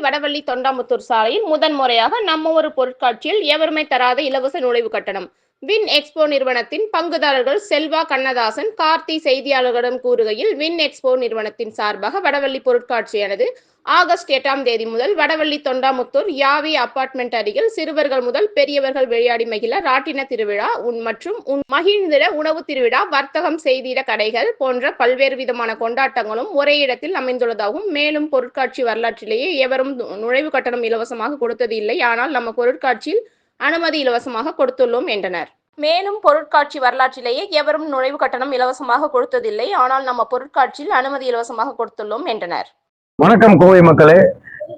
வடவள்ளி தொண்டாமுத்தூர் சாலையில் முதன்முறையாக நம்ம ஒரு பொருட்காட்சியில் எவருமே தராத இலவச நுழைவு கட்டணம். வின் எக்ஸ்போ நிறுவனத்தின் பங்குதாரர்கள் செல்வா கண்ணதாசன் கார்த்தி செய்தியாளர்களிடம் கூறுகையில் வின் எக்ஸ்போ நிறுவனத்தின் சார்பாக வடவள்ளி பொருட்காட்சியானது ஆகஸ்ட் எட்டாம் தேதி முதல் வடவள்ளி தொண்டாமுத்தூர் யாவி அபார்ட்மெண்ட் அருகில் சிறுவர்கள் முதல் பெரியவர்கள் விளையாடி மகிழ ராட்டின திருவிழா உன் மற்றும் உன் மகிழ்ந்திட உணவு திருவிழா வர்த்தகம் செய்திட கடைகள் போன்ற பல்வேறு விதமான கொண்டாட்டங்களும் ஒரே இடத்தில் அமைந்துள்ளதாகவும் மேலும் பொருட்காட்சி வரலாற்றிலேயே எவரும் நுழைவு கட்டணம் இலவசமாக கொடுத்தது இல்லை. ஆனால் நம்ம பொருட்காட்சியில் அனுமதி இலவசமாக கொடுத்துள்ளோம் என்றனர். மேலும் பொருட்காட்சி வரலாற்றிலேயே எவரும் நுழைவு கட்டணம் இலவசமாக கொடுத்ததில்லை. ஆனால் நம்ம பொருட்காட்சியில் அனுமதி இலவசமாக கொடுத்துள்ளோம் என்றனர். வணக்கம் கோவை மக்களே.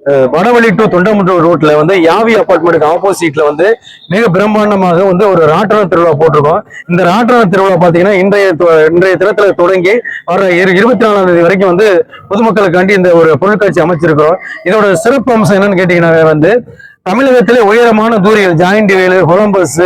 வடவழி டு தொண்டமுட்டூர் ரோட்ல வந்து யாவி அப்பார்ட்மெண்ட்டுக்கு ஆப்போசிட்ல வந்து மிக பிரம்மாண்டமாக வந்து ஒரு ராட்டன திருவிழா போட்டிருக்கோம். இந்த ராட்டன திருவிழா பாத்தீங்கன்னா இன்றைய இன்றைய தினத்துல தொடங்கி வர இரு- இருபத்தி நாலாம் தேதி வரைக்கும் வந்து பொதுமக்களுக்காண்டி இந்த ஒரு பொருட்காட்சி அமைச்சிருக்கிறோம். இதோட சிறப்பு அம்சம் என்னன்னு கேட்டீங்கன்னா வந்து தமிழகத்திலே உயரமான தூரிகள் ஜாயிண்ட் வேலு கொலம்பஸ்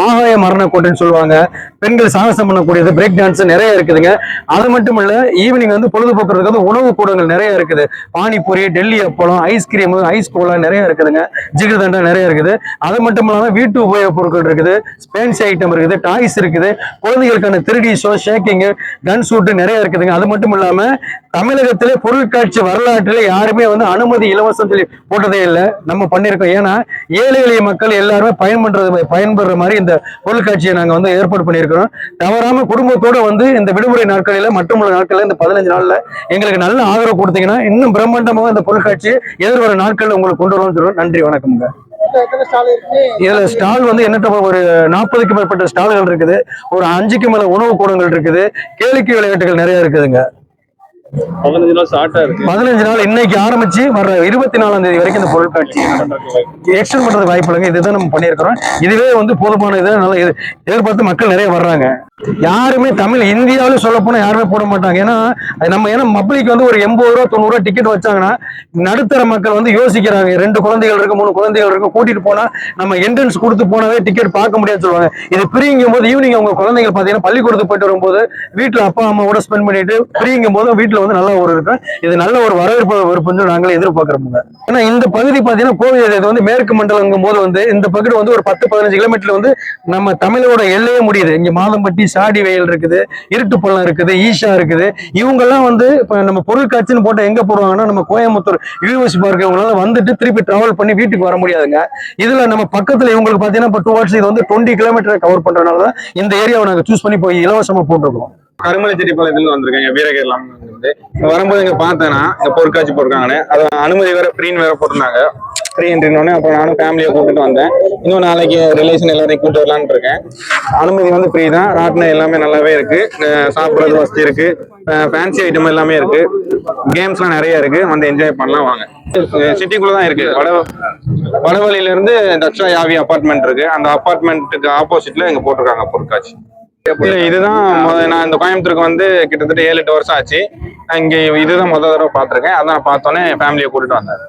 ஆகாய மரண கோட்டைன்னு சொல்லுவாங்க. பெண்கள் சாகசம் பண்ணக்கூடியது பிரேக் டான்ஸ் நிறைய இருக்குதுங்க. அது மட்டும் இல்ல ஈவினிங் வந்து பொழுதுபோக்குறதுக்கு வந்து உணவு கூடங்கள் நிறைய இருக்குது. பானிபூரி டெல்லி அப்பளம் ஐஸ்கிரீம் ஐஸ் கோலா நிறைய இருக்குதுங்க. ஜிகிர்தண்டா நிறைய இருக்குது. அது மட்டும் இல்லாம வீட்டு உபயோகப் பொருட்கள் இருக்குது. ஸ்பேன்சி ஐட்டம் இருக்குது டாய்ஸ் இருக்குது. குழந்தைகளுக்கான திருடி ஷோ ஷேக்கிங் கன் சூட்டு நிறைய இருக்குதுங்க. அது மட்டும் இல்லாம தமிழகத்திலே பொருட்காட்சி வரலாற்றில் யாருமே வந்து அனுமதி இலவசம் சொல்லி போட்டதே இல்லை. நம்ம பண்ணியிருக்கோம் ஏன்னா ஏழை எளிய மக்கள் எல்லாருமே பயன்படுறது பயன்படுற மாதிரி இந்த பொருட்காட்சியை நாங்க வந்து ஏற்பாடு பண்ணியிருக்கிறோம். தவறாமல் குடும்பத்தோட வந்து இந்த விடுமுறை நாட்களில் மற்றுமுள்ள நாட்கள்ல இந்த பதினஞ்சு நாள்ல எங்களுக்கு நல்ல ஆதரவு கொடுத்தீங்கன்னா இன்னும் பிரம்மாண்டமாக இந்த பொருட்காட்சியை எதிர்வர நாட்களில் உங்களுக்கு கொண்டு வருவோம்னு சொல்லுவோம் நன்றி வணக்கம்ங்க. ஸ்டால் இதுல ஸ்டால் வந்து என்னட்ட ஒரு நாற்பதுக்கு மேற்பட்ட ஸ்டால்கள் இருக்குது. ஒரு அஞ்சுக்கு மேல உணவு கூடங்கள் இருக்குது. கேளிக்கை விளையாட்டுகள் நிறைய இருக்குதுங்க. பதினஞ்சு நாள் ஷார்ட்டா இருக்கு. பதினஞ்சு நாள் இன்னைக்கு ஆரம்பிச்சு வர இருபத்தி நாலாம் தேதி வரைக்கும் இந்த பொருட்காட்சி எக்ஸ்டெண்ட் பண்றது வாய்ப்பு இல்லைங்க. இதுதான் நம்ம பண்ணியிருக்கிறோம். இதுவே வந்து போதுமான இதை நல்லா எதிர்பார்த்து மக்கள் நிறைய வர்றாங்க. யாருமே தமிழ் இந்தியாவிலும் சொல்ல போனா யாருமே போட மாட்டாங்க. ஏன்னா நம்ம ஏன்னா பப்ளிக் வந்து ஒரு எண்பது ரூபா தொண்ணூறு ரூபா டிக்கெட் வச்சாங்கன்னா நடுத்தர மக்கள் வந்து யோசிக்கிறாங்க. ரெண்டு குழந்தைகள் இருக்கு மூணு குழந்தைகள் இருக்கு கூட்டிட்டு போனா நம்ம என்ட்ரன்ஸ் கொடுத்து போனாவே டிக்கெட் பார்க்க முடியாதுன்னு சொல்லுவாங்க. இது ஃப்ரீங்கும் போது ஈவினிங் அவங்க குழந்தைகள் பாத்தீங்கன்னா பள்ளிக்கூடத்துக்கு போயிட்டு வரும்போது வீட்டுல அப்பா அம்மாவோட ஸ்பெண்ட் பண்ணிட்டு ஃப்ரீங்கும் போது வீட்டுல வந்து நல்ல ஒரு இருக்கும் இது நல்ல ஒரு வரவேற்பு விருப்பம் நாங்களே எதிர்பார்க்கிறோம் ஏன்னா இந்த பகுதி பாத்தீங்கன்னா கோவில் இது வந்து மேற்கு மண்டலங்கும் போது வந்து இந்த பகுதி வந்து ஒரு பத்து பதினஞ்சு கிலோமீட்டர்ல வந்து நம்ம தமிழோட எல்லையே முடியுது. இங்க மாதம்பட்டி சாடி வயல் இருக்குது இருட்டு பள்ளம் இருக்குது ஈஷா இருக்குது. இவங்கெல்லாம் வந்து இப்போ நம்ம பொருட்காட்சின்னு போட்டால் எங்கே போடுவாங்கன்னா நம்ம கோயம்புத்தூர் யூனிவர்சிட்டி பார்க்க இவங்களால வந்துட்டு திருப்பி டிராவல் பண்ணி வீட்டுக்கு வர முடியாதுங்க. இதில் நம்ம பக்கத்தில் இவங்களுக்கு பார்த்தீங்கன்னா இப்போ டூ ஹவர்ஸ் இது வந்து டுவெண்ட்டி கிலோமீட்டர் கவர் பண்ணுறதுனால தான் இந்த ஏரியாவை நாங்கள் சூஸ் பண்ணி போய் இலவசமாக போட்டிருக்கோம். கருமலை செடி கருமலைச்செட்டிப்பாளையத்துல வந்திருக்கேன் வீரகேரளம் இருந்து வரும்போது இங்க பார்த்தேன்னா இங்க பொருட்காட்சி போட்டிருக்காங்கன்னு. அது அனுமதி வேற ஃப்ரீன்னு வேற போட்டிருந்தாங்க. ஃப்ரீ என்ட்ரினோடனே அப்புறம் நானும் ஃபேமிலியை கூப்பிட்டு வந்தேன். இன்னும் நாளைக்கு ரிலேஷன் எல்லாரையும் கூப்பிட்டு வரலான்னு இருக்கேன். அனுமதி வந்து ஃப்ரீ தான். ராட்டினம் எல்லாமே நல்லாவே இருக்கு. சாப்பிட்றது வசதி இருக்கு. ஃபேன்சி ஐட்டம் எல்லாமே இருக்கு. கேம்ஸ்லாம் நிறைய இருக்கு. வந்து என்ஜாய் பண்ணலாம் வாங்க. சிட்டிக்குள்ள தான் இருக்கு. வட வடவழியில இருந்து தக்ஷா யாவி அபார்ட்மெண்ட் இருக்கு. அந்த அபார்ட்மெண்ட்டுக்கு ஆப்போசிட்ல இங்க போட்டிருக்காங்க பொருட்காட்சி. இதுதான் நான் இந்த கோயம்புத்தூருக்கு வந்து கிட்டத்தட்ட ஏழு எட்டு வருஷம் ஆச்சு. இங்கே இதுதான் முத தடவை பார்த்துருக்கேன். அதான் பார்த்தோன்னே ஃபேமிலியை கூட்டிட்டு வந்தேன்